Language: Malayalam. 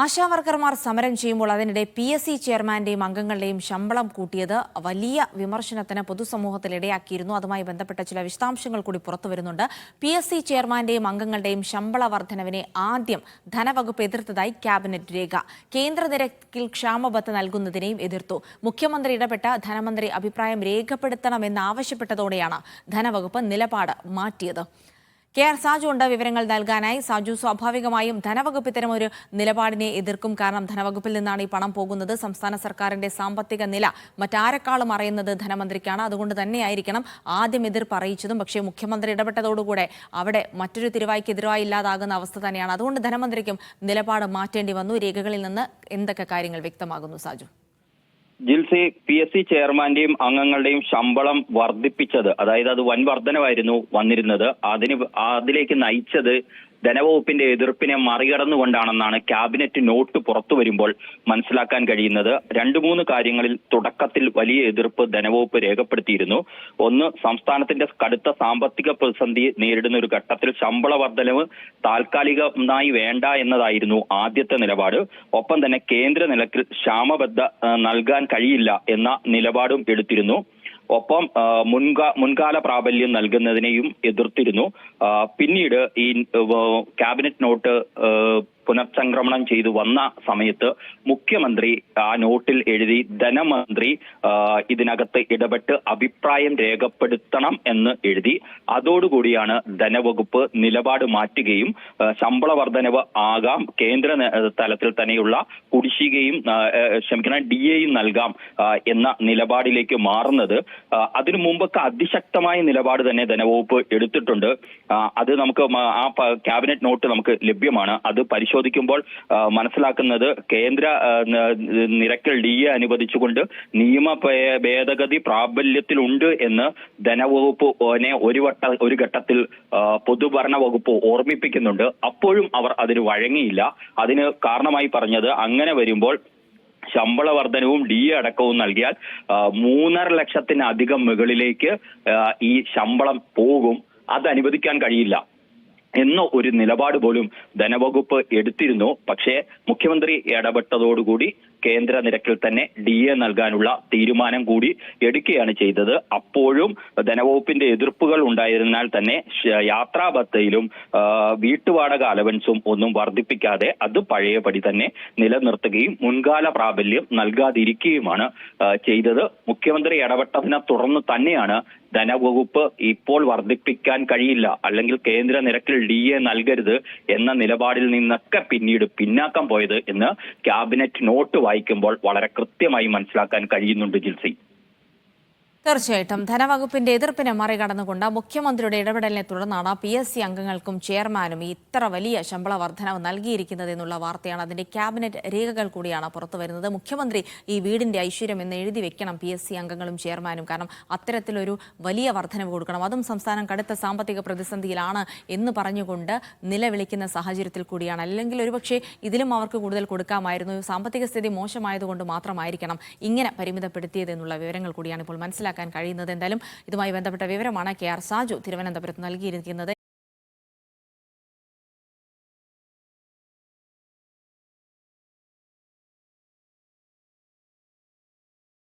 ആശാവർക്കർമാർ സമരം ചെയ്യുമ്പോൾ അതിനിടെ പി എസ് സി ചെയർമാന്റെയും അംഗങ്ങളുടെയും ശമ്പളം കൂട്ടിയത് വലിയ വിമർശനത്തിന് പൊതുസമൂഹത്തിൽ ഇടയാക്കിയിരുന്നു അതുമായി ബന്ധപ്പെട്ട ചില വിശദാംശങ്ങൾ കൂടി പുറത്തു വരുന്നുണ്ട്. പി എസ് സി ചെയർമാന്റെയും അംഗങ്ങളുടെയും ശമ്പള വർധനവിനെ ആദ്യം ധനവകുപ്പ് എതിർത്തതായി ക്യാബിനറ്റ് രേഖ. കേന്ദ്ര നിരക്കിൽ ക്ഷാമബത്ത് നൽകുന്നതിനെയും എതിർത്തു. മുഖ്യമന്ത്രി ഇടപെട്ട ധനമന്ത്രി അഭിപ്രായം രേഖപ്പെടുത്തണമെന്നാവശ്യപ്പെട്ടതോടെയാണ് ധനവകുപ്പ് നിലപാട് മാറ്റിയത്. കെ ആർ സാജു വിവരങ്ങൾ നൽകാനായി. സാജു സ്വാഭാവികമായും ധനവകുപ്പ് ഇത്തരം ഒരു നിലപാടിനെ എതിർക്കും. കാരണം ധനവകുപ്പിൽ നിന്നാണ് ഈ പണം പോകുന്നത്. സംസ്ഥാന സർക്കാരിന്റെ സാമ്പത്തിക നില മറ്റാരെക്കാളും അറിയുന്നത് ധനമന്ത്രിക്കാണ്. അതുകൊണ്ട് തന്നെയായിരിക്കണം ആദ്യം എതിർപ്പ് അറിയിച്ചതും. പക്ഷേ മുഖ്യമന്ത്രി ഇടപെട്ടതോടുകൂടെ അവിടെ മറ്റൊരു തിരുവായ്ക്ക് എതിരായി ഇല്ലാതാകുന്ന അവസ്ഥ തന്നെയാണ്. അതുകൊണ്ട് ധനമന്ത്രിക്കും നിലപാട് മാറ്റേണ്ടി വന്നു. രേഖകളിൽ നിന്ന് എന്തൊക്കെ കാര്യങ്ങൾ വ്യക്തമാകുന്നു Saju? Jilsy P S C ചെയർമാന്റെയും അംഗങ്ങളുടെയും ശമ്പളം വർദ്ധിപ്പിച്ചത്. അതായത് അത് വൻ വർധനവായിരുന്നു വന്നിരുന്നത്. അതിന് അതിലേക്ക് നയിച്ചത് ധനവകുപ്പിന്റെ എതിർപ്പിനെ മറികടന്നുകൊണ്ടാണെന്നാണ് ക്യാബിനറ്റ് നോട്ട് പുറത്തു വരുമ്പോൾ മനസ്സിലാക്കാൻ കഴിയുന്നത്. രണ്ടു മൂന്ന് കാര്യങ്ങളിൽ തുടക്കത്തിൽ വലിയ എതിർപ്പ് ധനവകുപ്പ് രേഖപ്പെടുത്തിയിരുന്നു. ഒന്ന് സംസ്ഥാനത്തിന്റെ കടുത്ത സാമ്പത്തിക പ്രതിസന്ധി നേരിടുന്ന ഒരു ഘട്ടത്തിൽ ശമ്പള വർധനവ് താൽക്കാലികമായി വേണ്ട എന്നതായിരുന്നു ആദ്യത്തെ നിലപാട്. ഒപ്പം തന്നെ കേന്ദ്ര നിലക്കിൽ ക്ഷാമബദ്ധ നൽകാൻ കഴിയില്ല എന്ന നിലപാടും എടുത്തിരുന്നു. ഒപ്പം മുൻകാ മുൻകാല പ്രാബല്യം നൽകുന്നതിനെയും എതിർത്തിരുന്നു. പിന്നീട് ഈ ക്യാബിനറ്റ് നോട്ട് പുനഃസംക്രമണം ചെയ്തു വന്ന സമയത്ത് മുഖ്യമന്ത്രി ആ നോട്ടിൽ എഴുതി ധനമന്ത്രി ഇതിനകത്ത് ഇടപെട്ട് അഭിപ്രായം രേഖപ്പെടുത്തണം എന്ന് എഴുതി. അതോടുകൂടിയാണ് ധനവകുപ്പ് നിലപാട് മാറ്റുകയും ശമ്പള വർധനവ് ആകാം കേന്ദ്ര തലത്തിൽ തന്നെയുള്ള കുടിശ്ശികയും ക്ഷമിക്കണം ഡി എയും നൽകാം എന്ന നിലപാടിലേക്ക് മാറുന്നത്. അതിനു മുമ്പൊക്കെ അതിശക്തമായ നിലപാട് തന്നെ ധനവകുപ്പ് എടുത്തിട്ടുണ്ട്. അത് നമുക്ക് ആ ക്യാബിനറ്റ് നോട്ട് നമുക്ക് ലഭ്യമാണ്. അത് പരിശോധിക്കുമ്പോൾ മനസ്സിലാക്കുന്നത് കേന്ദ്ര നിരക്കിൽ ഡി എ അനുവദിച്ചുകൊണ്ട് നിയമ ഭേദഗതി പ്രാബല്യത്തിലുണ്ട് എന്ന് ധനവകുപ്പ് ഒരു വട്ട ഒരു ഘട്ടത്തിൽ പൊതുഭരണ വകുപ്പ് ഓർമ്മിപ്പിക്കുന്നുണ്ട്. അപ്പോഴും അവർ അതിന് വഴങ്ങിയില്ല. അതിന് കാരണമായി പറഞ്ഞത് അങ്ങനെ വരുമ്പോൾ ശമ്പള വർധനവും ഡി എ അടക്കവും നൽകിയാൽ മൂന്നര ലക്ഷത്തിനധികം മുകളിലേക്ക് ഈ ശമ്പളം പോകും. അത് അനുവദിക്കാൻ കഴിയില്ല. എന്ന ഒരു നിലപാട് പോലും ധനവകുപ്പ് എടുത്തിരുന്നു. പക്ഷേ മുഖ്യമന്ത്രി ഇടപെട്ടതോടുകൂടി കേന്ദ്ര നിരക്കിൽ തന്നെ ഡി എ നൽകാനുള്ള തീരുമാനം കൂടി എടുക്കുകയാണ് ചെയ്തത്. അപ്പോഴും ധനവകുപ്പിന്റെ എതിർപ്പുകൾ ഉണ്ടായിരുന്നാൽ തന്നെ യാത്രാബത്തയിലും വീട്ടുവാടക അലവൻസും ഒന്നും വർദ്ധിപ്പിക്കാതെ അത് പഴയപടി തന്നെ നിലനിർത്തുകയും മുൻകാല പ്രാബല്യം നൽകാതിരിക്കുകയുമാണ് ചെയ്തത്. മുഖ്യമന്ത്രി ഇടപെട്ടതിനെ തുടർന്ന് തന്നെയാണ് ധനവകുപ്പ് ഇപ്പോൾ വർദ്ധിപ്പിക്കാൻ കഴിയില്ല. അല്ലെങ്കിൽ കേന്ദ്ര നിരക്കിൽ ഡി എ നൽകരുത് എന്ന നിലപാടിൽ നിന്നൊക്കെ പിന്നീട് പിന്നാക്കം പോയത് എന്ന് ക്യാബിനറ്റ് നോട്ട് വായിക്കുമ്പോൾ വളരെ കൃത്യമായി മനസ്സിലാക്കാൻ കഴിയുന്നുണ്ട് ജിൽസി. തീർച്ചയായിട്ടും. ധനവകുപ്പിന്റെ എതിർപ്പിനെ മറികടന്നുകൊണ്ട് മുഖ്യമന്ത്രിയുടെ ഇടപെടലിനെ തുടർന്നാണ് പി എസ് സി അംഗങ്ങൾക്കും ചെയർമാനും ഇത്ര വലിയ ശമ്പള വർധനവ് നൽകിയിരിക്കുന്നത് എന്നുള്ള വാർത്തയാണ് അതിന്റെ ക്യാബിനറ്റ് രേഖകൾ കൂടിയാണ് പുറത്തു വരുന്നത്. മുഖ്യമന്ത്രി ഈ വീടിന്റെ ഐശ്വര്യം എന്ന് എഴുതി വെക്കണം പി എസ് സി അംഗങ്ങളും ചെയർമാനും. കാരണം അത്തരത്തിലൊരു വലിയ വർധനവ് കൊടുക്കണം. അതും സംസ്ഥാനം കടുത്ത സാമ്പത്തിക പ്രതിസന്ധിയിലാണ് എന്ന് പറഞ്ഞുകൊണ്ട് നിലവിളിക്കുന്ന സാഹചര്യത്തിൽ കൂടിയാണ്. അല്ലെങ്കിൽ ഒരുപക്ഷെ ഇതിലും അവർക്ക് കൂടുതൽ കൊടുക്കാമായിരുന്നു. സാമ്പത്തിക സ്ഥിതി മോശമായതുകൊണ്ട് മാത്രമായിരിക്കണം ഇങ്ങനെ പരിമിതപ്പെടുത്തിയത് എന്നുള്ള വിവരങ്ങൾ കൂടിയാണ് ഇപ്പോൾ മനസ്സിലാക്കാൻ കഴിയുന്നത്. എന്തായാലും ഇതുമായി ബന്ധപ്പെട്ട വിവരമാണ് കെ ആർ സാജു തിരുവനന്തപുരത്ത് നൽകിയിരിക്കുന്നത്.